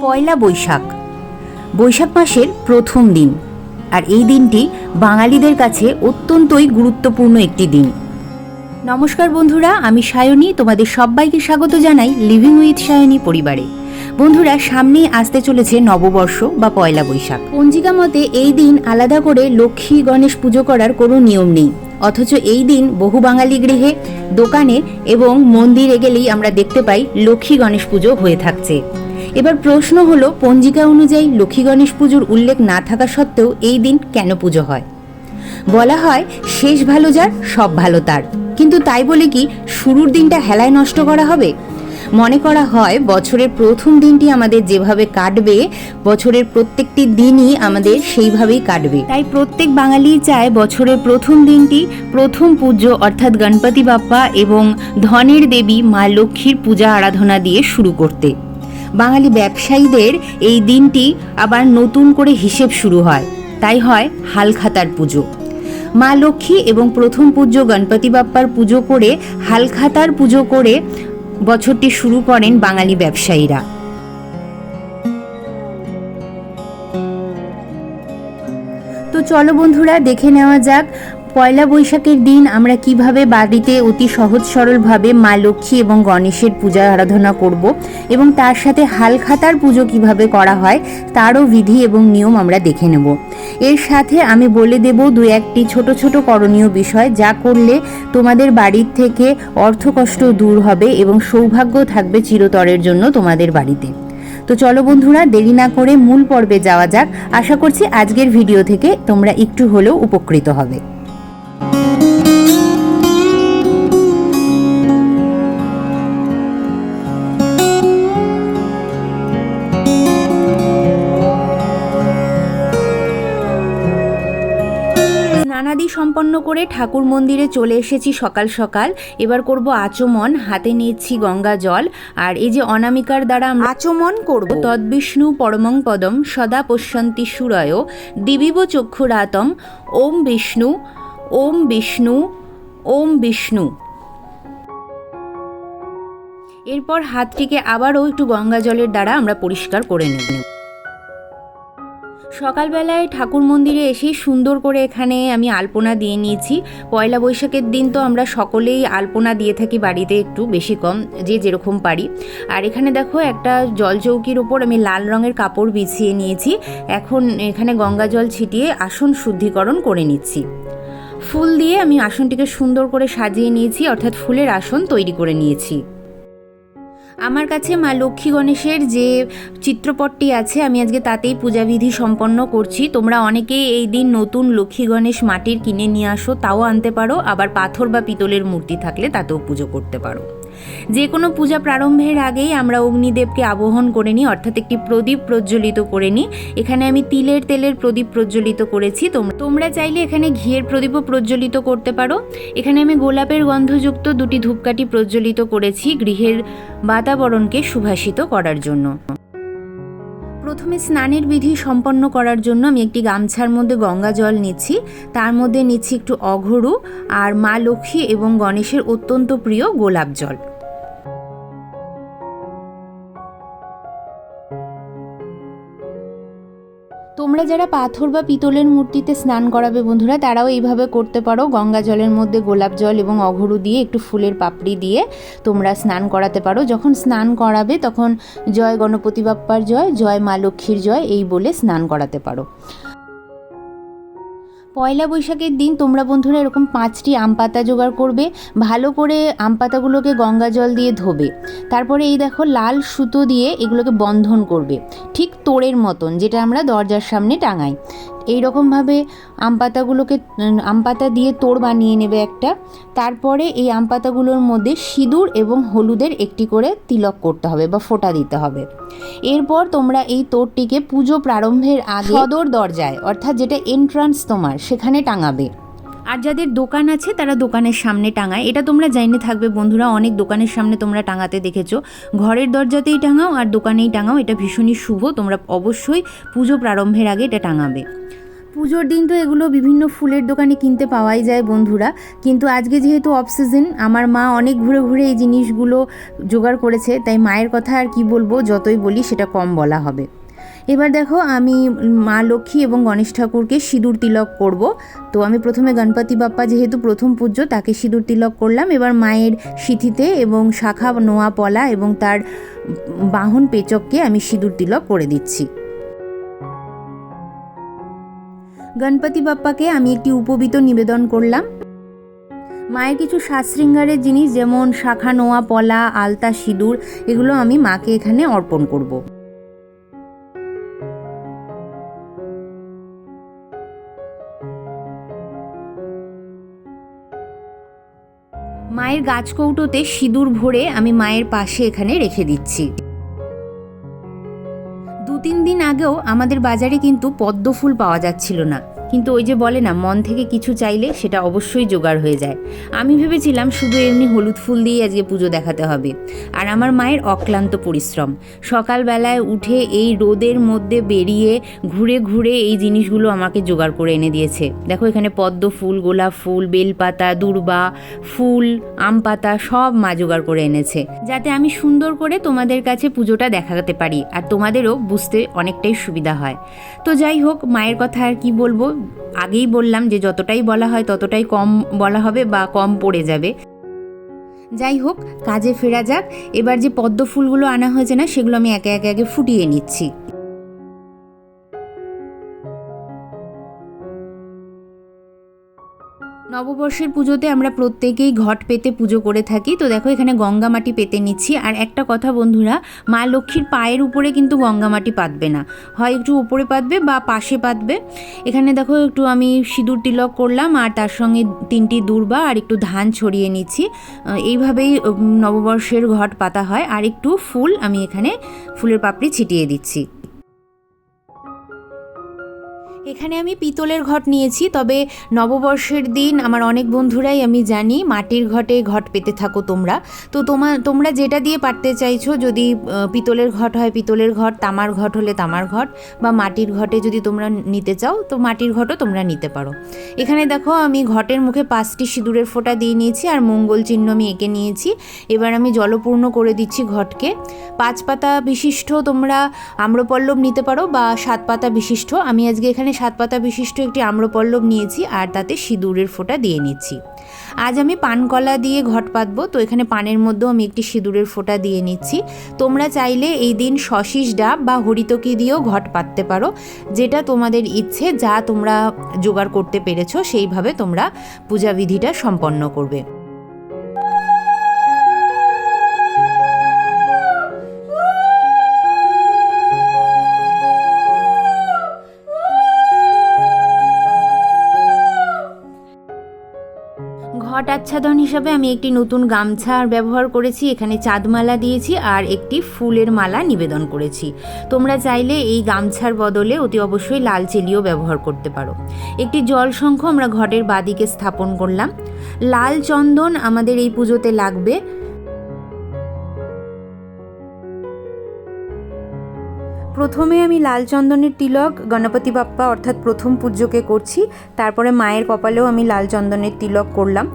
পয়লা বৈশাখ। বৈশাখ মাসের প্রথম দিন। আর এই দিনটি বাঙালিদের কাছে অত্যন্তই গুরুত্বপূর্ণ একটি দিন। নমস্কার বন্ধুরা, আমি সায়নী, তোমাদের সবাইকে স্বাগত জানাই লিভিং উইথ সায়নী পরিবারে। বন্ধুরা, সামনেই আসতে চলেছে নববর্ষ বা পয়লা বৈশাখ। পঞ্জিকা মতে এই দিন আলাদা করে লক্ষ্মী গণেশ পুজো করার কোনো নিয়ম নেই। অথচ এই দিন বহু বাঙালি গৃহে, দোকানে এবং মন্দিরে গেলেই আমরা দেখতে পাই লক্ষ্মী গণেশ পুজো হয়ে থাকছে। এবার প্রশ্ন হলো, পঞ্জিকা অনুযায়ী লক্ষ্মী গণেশ পুজোর উল্লেখ না থাকা সত্ত্বেও এই দিন কেন পুজো হয়? বলা হয়, শেষ ভালো যার, সব ভালো তার। কিন্তু তাই বলে কি, শুরুর দিনটা হেলায় নষ্ট করা হবে? মনে করা হয়, বছরের প্রথম দিনটি আমাদের যেভাবে কাটবে, বছরের প্রত্যেকটি দিনই আমাদের সেইভাবেই কাটবে। তাই প্রত্যেক বাঙালি চায় বছরের প্রথম দিনটি প্রথম পূজ্য অর্থাৎ গণপতি বাপ্পা এবং ধনের দেবী মা লক্ষ্মীর পূজা আরাধনা দিয়ে শুরু করতে। বাঙালি ব্যবসায়ীদের এই দিনটি আবার নতুন করে হিসেব শুরু হয়। তাই হয় হালখাতার পুজো। মা লক্ষ্মী এবং প্রথম পূজ্য গণপতি বাপ্পার পুজো করে হালখাতার পুজো করে বছরটি শুরু করেন বাঙালি ব্যবসায়ীরা। তো চলো বন্ধুরা, দেখে নেওয়া যাক পয়লা বৈশাখের দিন আমরা কীভাবে বাড়িতে অতি সহজ সরলভাবে মা লক্ষ্মী এবং গণেশের পূজা আরাধনা করব এবং তার সাথে হালখাতার পুজো কীভাবে করা হয় তারও বিধি এবং নিয়ম আমরা দেখে নেব। এর সাথে আমি বলে দেব দু একটি ছোট ছোট করণীয় বিষয় যা করলে তোমাদের বাড়ির থেকে অর্থকষ্ট দূর হবে এবং সৌভাগ্য থাকবে চিরতরের জন্য তোমাদের বাড়িতে। তো চলো বন্ধুরা, দেরি না করে মূল পর্বে যাওয়া যাক। আশা করছি আজকের ভিডিও থেকে তোমরা একটু হলেও উপকৃত হবে। স্নানাদি সম্পন্ন করে ঠাকুর মন্দিরে চলে এসেছি সকাল সকাল। এবার করব আচমন হাতে নিয়েছি গঙ্গা জল আর এই যে অনামিকার দ্বারা আমরা আচমন করব। তদ্বিষ্ণু পরমং পদম সদা পশ্যন্তি সুরয় দিবিব চক্ষুরাতম ওম বিষ্ণু ওম বিষ্ণু ওম বিষ্ণু। এরপর হাতটিকে আবারও একটু গঙ্গা জলের দ্বারা আমরা পরিষ্কার করে নেব। সকালবেলায় ঠাকুর মন্দিরে এসেই সুন্দর করে এখানে আমি আলপনা দিয়ে নিয়েছি। পয়লা বৈশাখের দিন তো আমরা সকলেই আলপনা দিয়ে থাকি বাড়িতে একটু বেশি কম, যে যেরকম পারি। আর এখানে দেখো একটা জলচৌকির ওপর আমি লাল রঙের কাপড় বিছিয়ে নিয়েছি। এখন এখানে গঙ্গা জল ছিটিয়ে আসন শুদ্ধিকরণ করে নিচ্ছি। ফুল দিয়ে আমি আসনটিকে সুন্দর করে সাজিয়ে নিয়েছি, অর্থাৎ ফুলের আসন তৈরি করে নিয়েছি। আমার কাছে মা লক্ষ্মী গণেশের যে চিত্রপটটি আছে, আমি আজকে তাতেই পূজাবিধি সম্পন্ন করছি। তোমরা অনেকেই এই দিন নতুন লক্ষ্মী গণেশ মাটির কিনে নিয়ে আসো, তাও আনতে পারো। আবার পাথর বা পিতলের মূর্তি থাকলে তাতেও পুজো করতে পারো। যে কোনো পূজা প্রারম্ভের আগেই আমরা অগ্নিদেবকে আবহন করে নিই, অর্থাৎ একটি প্রদীপ প্রজ্বলিত করে নিই। এখানে আমি তিলের তেলের প্রদীপ প্রজ্বলিত করেছি। তোম- তোমরা চাইলে এখানে ঘিয়ের প্রদীপও প্রজ্বলিত করতে পারো। এখানে আমি গোলাপের গন্ধযুক্ত দুটি ধূপকাঠি প্রজ্বলিত করেছি গৃহের বাতাবরণকে সুভাষিত করার জন্য। প্রথমে স্নানের বিধি সম্পন্ন করার জন্য আমি একটি গামছার মধ্যে গঙ্গা জল নিচ্ছি। তার মধ্যে নিচ্ছি একটু অঘরু আর মা লক্ষ্মী এবং গণেশের অত্যন্ত প্রিয় গোলাপ জল। তোমরা যারা পাথর বা পিতলের মূর্তিতে স্নান করাবে বন্ধুরা, তারাও এইভাবে করতে পারো। গঙ্গা জলের মধ্যে গোলাপ জল এবং অঘরু দিয়ে একটু ফুলের পাপড়ি দিয়ে তোমরা স্নান করাতে পারো। যখন স্নান করাবে তখন জয় গণপতি বাপ্পার জয় জয় মা লক্ষ্মীর জয়, এই বলে স্নান করাতে পারো। পয়লা বৈশাখের দিন তোমরা বন্ধুরা এরকম পাঁচটি আম পাতা জোগাড় করবে, ভালো করে আম পাতাগুলোকে গঙ্গা জল দিয়ে ধোবে। তারপরে এই দেখো লাল সুতো দিয়ে এগুলোকে বন্ধন করবে, ঠিক তোড়ের মতন, যেটা আমরা দরজার সামনে টাঙাই। এই রকমভাবে আম পাতাগুলোকে আম পাতা দিয়ে তোড় বানিয়ে নেবে একটা। তারপরে এই আম পাতাগুলোর মধ্যে সিঁদুর এবং হলুদের একটি করে তিলক করতে হবে বা ফোঁটা দিতে হবে। এরপর তোমরা এই তোড়টিকে পুজো প্রারম্ভের আগে সদর দরজায়, অর্থাৎ যেটা এন্ট্রান্স তোমার, সেখানে টাঙাবে। আর যাদের দোকান আছে, তারা দোকানের সামনে টাঙায়। এটা তোমরা জাইনে থাকবে বন্ধুরা, অনেক দোকানের সামনে তোমরা টাঙাতে দেখেছ। ঘরের দরজাতেই টাঙাও আর দোকানেই টাঙাও, এটা ভীষণই শুভ। তোমরা অবশ্যই পুজো প্রারম্ভের আগে এটা টাঙাবে। পুজোর দিন তো এগুলো বিভিন্ন ফুলের দোকানে কিনতে পাওয়াই যায় বন্ধুরা। কিন্তু আজকে যেহেতু অফ সিজন আমার মা অনেক ঘুরে ঘুরে এই জিনিসগুলো জোগাড় করেছে, তাই মায়ের কথা আর কি বলব, যতই বলি সেটা কম বলা হবে। এবার দেখো আমি মা লক্ষ্মী এবং গণেশ ঠাকুরকে সিঁদুর তিলক করব। তো আমি প্রথমে গণপতি বাপ্পা যেহেতু প্রথম পূজ্য তাকে সিঁদুর তিলক করলাম। এবার মায়ের সিথিতে এবং শাখা, নোয়া, পলা এবং তার বাহন পেচককে আমি সিঁদুর তিলক করে দিচ্ছি। গণপতি বাপ্পাকে আমি একটি উপবিত নিবেদন করলাম। মায়ের কিছু সাজ শৃঙ্গারের জিনিস যেমন শাখা নোয়া, পলা, আলতা, সিঁদুর, এগুলো আমি মাকে এখানে অর্পণ করব। মায়ের গাছ কৌটোতে সিঁদুর ভরে আমি মায়ের পাশে এখানে রেখে দিচ্ছি। দু তিন দিন আগেও আমাদের বাজারে কিন্তু পদ্ম ফুল পাওয়া যাচ্ছিল না। কিন্তু ওই যে বলে না, মন থেকে কিছু চাইলে সেটা অবশ্যই জোগাড় হয়ে যায়। আমি ভেবেছিলাম শুধু এমনি হলুদ ফুল দিয়েই আজকে পুজো দেখাতে হবে। আর আমার মায়ের অক্লান্ত পরিশ্রম। সকালবেলায় উঠে এই রোদের মধ্যে বেরিয়ে ঘুরে ঘুরে এই জিনিসগুলো আমাকে জোগাড় করে এনে দিয়েছে। দেখো এখানে পদ্ম ফুল, গোলাপ ফুল, বেলপাতা, দুর্বা ফুল, আম পাতা সব মা জোগাড় করে এনেছে। যাতে আমি সুন্দর করে তোমাদের কাছে পুজোটা দেখাতে পারি। আর তোমাদেরও বুঝতে অনেকটাই সুবিধা হয়। তো যাই হোক, মায়ের কথা আর কি বলব? আগেই বললাম যে যতটাই বলা হয় ততটাই কম বলা হবে বা কম পড়ে যাবে। যাই হোক, কাজে ফেরা যাক। এবার যে পদ্ম ফুলগুলো আনা হয়েছে না, সেগুলো আমি একে একে আগে ফুটিয়ে নিচ্ছি। নববর্ষের পুজোতে আমরা প্রত্যেকেই ঘট পেতে পুজো করে থাকি। তো দেখো, এখানে গঙ্গা মাটি পেতে নিচ্ছি। আর একটা কথা বন্ধুরা, মা লক্ষ্মীর পায়ের উপরে কিন্তু গঙ্গা মাটি পাতবে না। হয় একটু উপরে পাতবে বা পাশে পাতবে। এখানে দেখো, একটু আমি সিঁদুর তিলক করলাম আর তার সঙ্গে তিনটি দূর্বা আর একটু ধান ছড়িয়ে নিচ্ছি। এইভাবেই নববর্ষের ঘট পাতা হয়। আর একটু ফুল আমি এখানে ফুলের পাপড়ি ছিটিয়ে দিচ্ছি। এখানে আমি পিতলের ঘট নিয়েছি, তবে নববর্ষের দিন আমার অনেক বন্ধুরাই আমি জানি মাটির ঘটে ঘট পেতে থাকো তোমরা। তো তোমার তোমরা যেটা দিয়ে পারতে চাইছো, যদি পিতলের ঘট হয় পিতলের ঘট, তামার ঘট হলে তামার ঘট, বা মাটির ঘটে যদি তোমরা নিতে চাও, তো মাটির ঘটও তোমরা নিতে পারো। এখানে দেখো আমি ঘটের মুখে পাঁচটি সিঁদুরের ফোঁটা দিয়ে নিয়েছি, আর মঙ্গল চিহ্ন আমি এঁকে নিয়েছি। এবার আমি জলপূর্ণ করে দিচ্ছি ঘটকে। পাঁচ পাতা বিশিষ্ট তোমরা আম্রপল্লব নিতে পারো, বা সাত পাতা বিশিষ্ট। আমি আজকে এখানে সাত পাতা বিশিষ্ট একটি আম্রপল্লব নিয়েছি আর তাতে সিঁদুরের ফোঁটা দিয়ে নিচ্ছি। আজ আমি পানকলা দিয়ে ঘট পাতবো, তো এখানে পানের মধ্যেও আমি একটি সিঁদুরের ফোঁটা দিয়ে নিচ্ছি। তোমরা চাইলে এই দিন শশিস ডাব বা হরিতকি দিয়েও ঘট পাততে পারো। যেটা তোমাদের ইচ্ছে, যা তোমরা জোগাড় করতে পেরেছ, সেইভাবে তোমরা পূজাবিধিটা সম্পন্ন করবে। ঘট আচ্ছাদন হিসাবে আমি একটি নতুন গামছা ব্যবহার করেছি, এখানে চাঁদমালা দিয়েছি আর একটি ফুলের মালা নিবেদন করেছি। তোমরা চাইলে এই গামছার বদলে অতি অবশ্যই লাল চেলিও ব্যবহার করতে পারো। একটি জল শঙ্খ আমরা ঘটের বাদিকে স্থাপন করলাম। লাল চন্দন আমাদের এই পুজোতে লাগবে। প্রথমে আমি লাল চন্দনের তিলক, গণপতি বাপ্পা অর্থাৎ প্রথম পূজ্যকে করছি, তারপরে মায়ের কপালেও আমি লাল চন্দনের তিলক করলাম।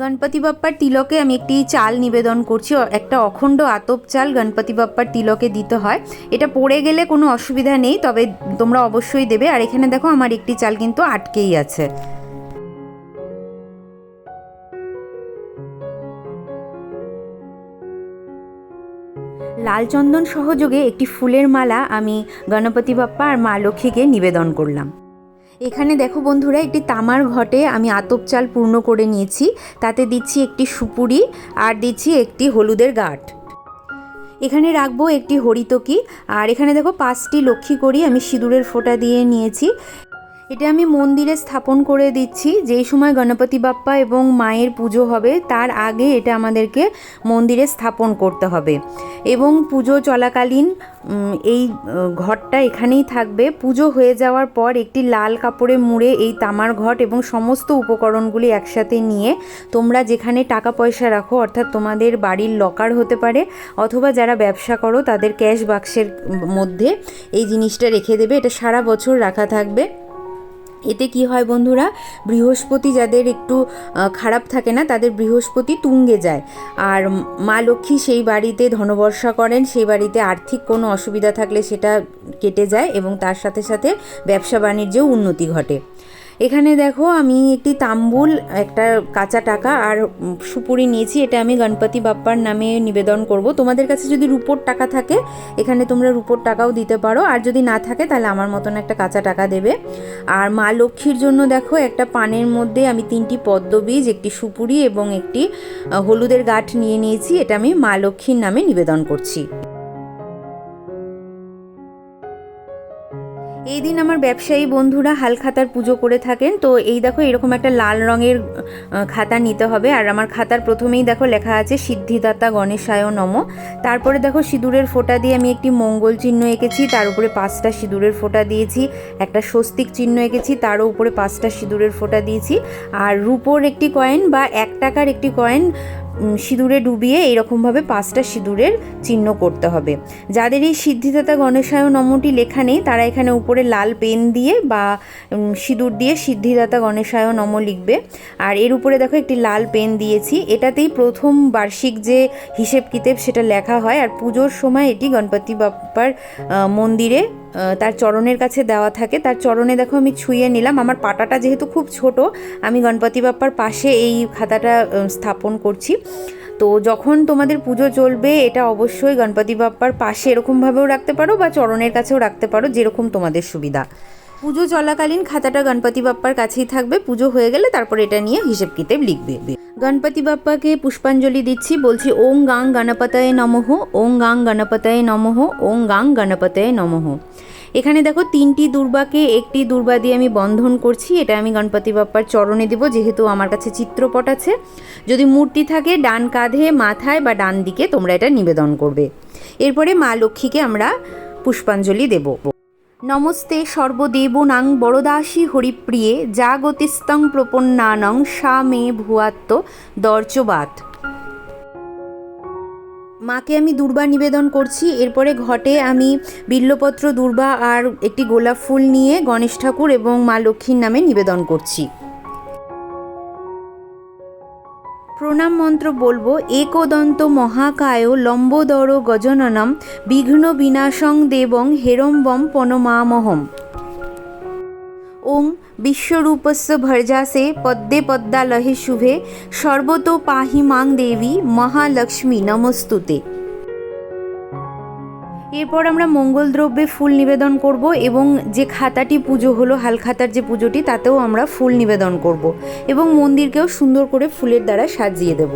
গণপতি বাপ্পার তিলকে আমি একটি চাল নিবেদন করছি একটা অখণ্ড আতপ চাল গণপতি বাপ্পার তিলকে দিতে হয়। এটা পড়ে গেলে কোনো অসুবিধা নেই, তবে তোমরা অবশ্যই দেবে। আর এখানে দেখো, আমার একটি চাল কিন্তু আটকেই আছে। লাল চন্দন সহযোগে একটি ফুলের মালা আমি গণপতি বাপ্পা আর মা লক্ষ্মীকে নিবেদন করলাম। এখানে দেখো বন্ধুরা, একটি তামার ঘটে আমি আতপ চাল পূর্ণ করে নিয়েছি। তাতে দিচ্ছি একটি সুপুরি আর দিচ্ছি একটি হলুদের গাঠ এখানে রাখব একটি হরিতকি। আর এখানে দেখো পাঁচটি লক্ষ্মী করি আমি সিঁদুরের ফোঁটা দিয়ে নিয়েছি। এটা আমি মন্দিরে স্থাপন করে দিচ্ছি। যেই সময় গণপতি বাপ্পা এবং মায়ের পুজো হবে, তার আগে এটা আমাদেরকে মন্দিরে স্থাপন করতে হবে। এবং পুজো চলাকালীন এই ঘটটা এখানেই থাকবে। পুজো হয়ে যাওয়ার পর একটি লাল কাপড়ে মুড়ে এই তামার ঘট এবং সমস্ত উপকরণগুলি একসাথে নিয়ে তোমরা যেখানে টাকা পয়সা রাখো, অর্থাৎ তোমাদের বাড়ির লকার হতে পারে, অথবা যারা ব্যবসা করো, তাদের ক্যাশ বাক্সের মধ্যে এই জিনিসটা রেখে দেবে। এটা সারা বছর রাখা থাকবে। এতে কি হয় বন্ধুরা? বৃহস্পতি যাদের একটু খারাপ থাকে না, তাদের বৃহস্পতি তুঙ্গে যায়। আর মা লক্ষ্মী সেই বাড়িতে ধনবর্ষা করেন, সেই বাড়িতে আর্থিক কোনো অসুবিধা থাকলে সেটা কেটে যায় এবং তার সাথে সাথে ব্যবসা বাণিজ্যেও উন্নতি ঘটে। এখানে দেখো আমি একটি তাম্বুল, একটা কাঁচা টাকা আর সুপুরি নিয়েছি। এটা আমি গণপতি বাপ্পার নামে নিবেদন করব। তোমাদের কাছে যদি রুপোর টাকা থাকে, এখানে তোমরা রুপোর টাকাও দিতে পারো। আর যদি না থাকে, তাহলে আমার মতন একটা কাঁচা টাকা দেবে। আর মা লক্ষ্মীর জন্য দেখো, একটা পানের মধ্যে আমি তিনটি পদ্মবীজ একটি সুপুরি এবং একটি হলুদের গাঁঠ নিয়ে নিয়েছি। এটা আমি মা লক্ষ্মীর নামে নিবেদন করছি। এই দিন আমার ব্যবসায়ী বন্ধুরা হাল খাতার পুজো করে থাকেন। তো এই দেখো, এরকম একটা লাল রঙের খাতা নিতে হবে। আর আমার খাতার প্রথমেই দেখো লেখা আছে, সিদ্ধিদাতা গণেশায় নম। তারপরে দেখো সিঁদুরের ফোঁটা দিয়ে আমি একটি মঙ্গল চিহ্ন এঁকেছি, তার উপরে পাঁচটা সিঁদুরের ফোঁটা দিয়েছি, একটা স্বস্তিক চিহ্ন এঁকেছি, তারও উপরে পাঁচটা সিঁদুরের ফোঁটা দিয়েছি। আর রুপোর একটি কয়েন বা এক টাকার একটি কয়েন সিঁদুরে ডুবিয়ে এইরকমভাবে পাঁচটা সিঁদুরের চিহ্ন করতে হবে। যাদের এই সিদ্ধিদাতা গণেশায় নমটি লেখা নেই, তারা এখানে উপরে লাল পেন দিয়ে বা সিঁদুর দিয়ে সিদ্ধিদাতা গণেশায় নম লিখবে। আর এর উপরে দেখো একটি লাল পেন দিয়েছি। এটাতেই প্রথম বার্ষিক যে হিসেব কিতেব সেটা লেখা হয়। আর পুজোর সময় এটি গণপতি বাপ্পার মন্দিরে তার চরণের কাছে দেওয়া থাকে। তার চরণে দেখো আমি ছুঁয়ে নিলাম। আমার পাটাটা যেহেতু খুব ছোট, আমি গণপতি বাপ্পার পাশে এই খাতাটা স্থাপন করছি। তো যখন তোমাদের পুজো চলবে, এটা অবশ্যই গণপতি বাপ্পার পাশে এরকমভাবেও রাখতে পারো বা চরণের কাছেও রাখতে পারো, যেরকম তোমাদের সুবিধা। পুজো চলাকালীন খাতাটা গণপতি বাপ্পার কাছেই থাকবে। পুজো হয়ে গেলে তারপর এটা নিয়ে হিসেব কিতেব লিখবে। গণপতি বাপ্পাকে পুষ্পাঞ্জলি দিচ্ছি, বলছি, ওং গাং গণপতায় নমঃ, ওং গাং গণপতায় নমঃ, ওং গাং গণপতায় নমঃ। এখানে দেখো, তিনটি দুর্বাকে একটি দুর্বা দিয়ে আমি বন্ধন করছি। এটা আমি গণপতি বাপ্পার চরণে দিব, যেহেতু আমার কাছে চিত্রপট আছে। যদি মূর্তি থাকে ডান কাঁধে, মাথায় বা ডান দিকে, তোমরা এটা নিবেদন করবে। এরপরে মা লক্ষ্মীকে আমরা পুষ্পাঞ্জলি দেব। নমস্তে সর্বদেবনাং বরদাসী হরিপ্রিয়ে জাগতিস্তং প্রপন্নানং সা মে ভুয়াত্ম দর্চবাত মাকে আমি দুর্বা নিবেদন করছি, এরপরে ঘটে আমি বিল্লপত্র দুর্বা আর একটি গোলাপ ফুল নিয়ে গণেশ ঠাকুর এবং মা লক্ষ্মীর নামে নিবেদন করছি। প্রণাম মন্ত্র বলব, একদন্ত মহাকায় লম্বোদর গজননম বিঘ্ন বিনাশং দেবং হেরম্বম পনমামহম। ওং বিশ্বরূপস্য ভর্জাসে পদ্মে পদ্মালহে শুভে সর্বতো পাহি মাং দেবী মহালক্ষ্মী নমস্তুতে। এরপর আমরা মঙ্গল দ্রব্যে ফুল নিবেদন করব এবং যে খাতাটি পুজো হলো, হালখাতার যে পুজোটি, তাতেও আমরা ফুল নিবেদন করব এবং মন্দিরকেও সুন্দর করে ফুলের দ্বারা সাজিয়ে দেব।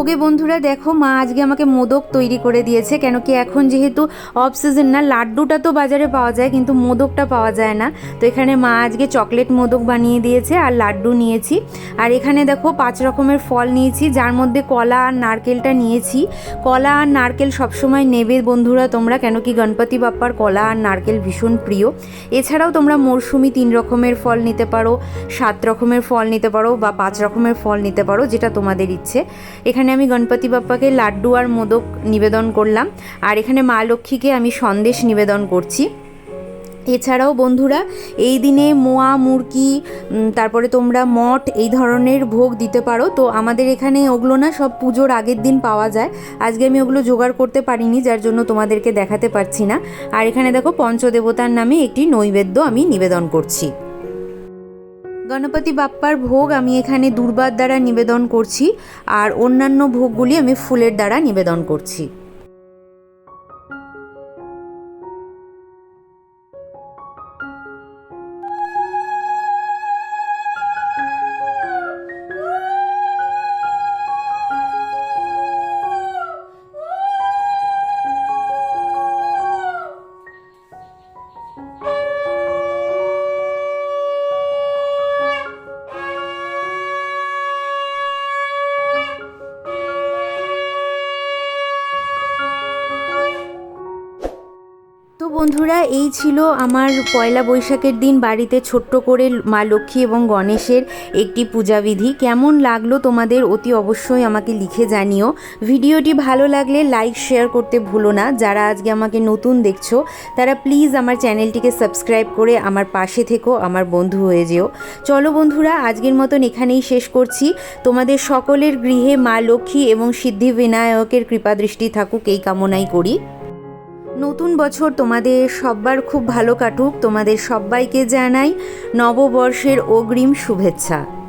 ভোগে বন্ধুরা, দেখো মা আজকে আমাকে মোদক তৈরি করে দিয়েছে কেন কি এখন যেহেতু অফ সিজন না, লাড্ডুটা তো বাজারে পাওয়া যায়, কিন্তু মোদকটা পাওয়া যায় না। তো এখানে মা আজকে চকলেট মোদক বানিয়ে দিয়েছে আর লাড্ডু নিয়েছি। আর এখানে দেখো পাঁচ রকমের ফল নিয়েছি, যার মধ্যে কলা আর নারকেলটা নিয়েছি। কলা আর নারকেল সবসময় নেবে বন্ধুরা তোমরা কেন কি গণপতি বাপ্পার কলা আর নারকেল ভীষণ প্রিয়। এছাড়াও তোমরা মরশুমি তিন রকমের ফল নিতে পারো, সাত রকমের ফল নিতে পারো বা পাঁচ রকমের ফল নিতে পারো, যেটা তোমাদের ইচ্ছে। এখানে আমি গণপতি বাপ্পাকে লাড্ডু আর মোদক নিবেদন করলাম। আর এখানে মা লক্ষ্মীকে আমি সন্দেশ নিবেদন করছি। এছাড়াও বন্ধুরা, এই দিনে মোয়া, মুরকি তারপরে তোমরা মঠ, এই ধরনের ভোগ দিতে পারো। তো আমাদের এখানে ওগুলো না সব পুজোর আগের দিন পাওয়া যায়। আজকে আমি ওগুলো জোগাড় করতে পারিনি, যার জন্য তোমাদেরকে দেখাতে পারছি না। আর এখানে দেখো পঞ্চদেবতার নামে একটি নৈবেদ্য আমি নিবেদন করছি। গণপতি বাপ্পার ভোগ আমি এখানে দুর্বার দ্বারা নিবেদন করছি, আর অন্যান্য ভোগগুলি আমি ফুলের দ্বারা নিবেদন করছি। বন্ধুরা, এই ছিল আমার পয়লা বৈশাখের দিন বাড়িতে ছোট্ট করে মা লক্ষ্মী এবং গণেশের একটি পূজাবিধি। কেমন লাগল তোমাদের অতি অবশ্যই আমাকে লিখে জানিও। ভিডিওটি ভালো লাগলে লাইক, শেয়ার করতে ভুলো না। যারা আজকে আমাকে নতুন দেখছ, তারা প্লিজ আমার চ্যানেলটিকে সাবস্ক্রাইব করে আমার পাশে থেকো, আমার বন্ধু হয়ে যেও। চলো বন্ধুরা, আজকের মতন এখানেই শেষ করছি। তোমাদের সকলের গৃহে মা লক্ষ্মী এবং সিদ্ধি বিনায়কের কৃপাদৃষ্টি থাকুক, এই কামনাই করি। নতুন বছর তোমাদের সব্বার খুব ভালো কাটুক। তোমাদের সবাইকে জানাই নববর্ষের অগ্রিম শুভেচ্ছা।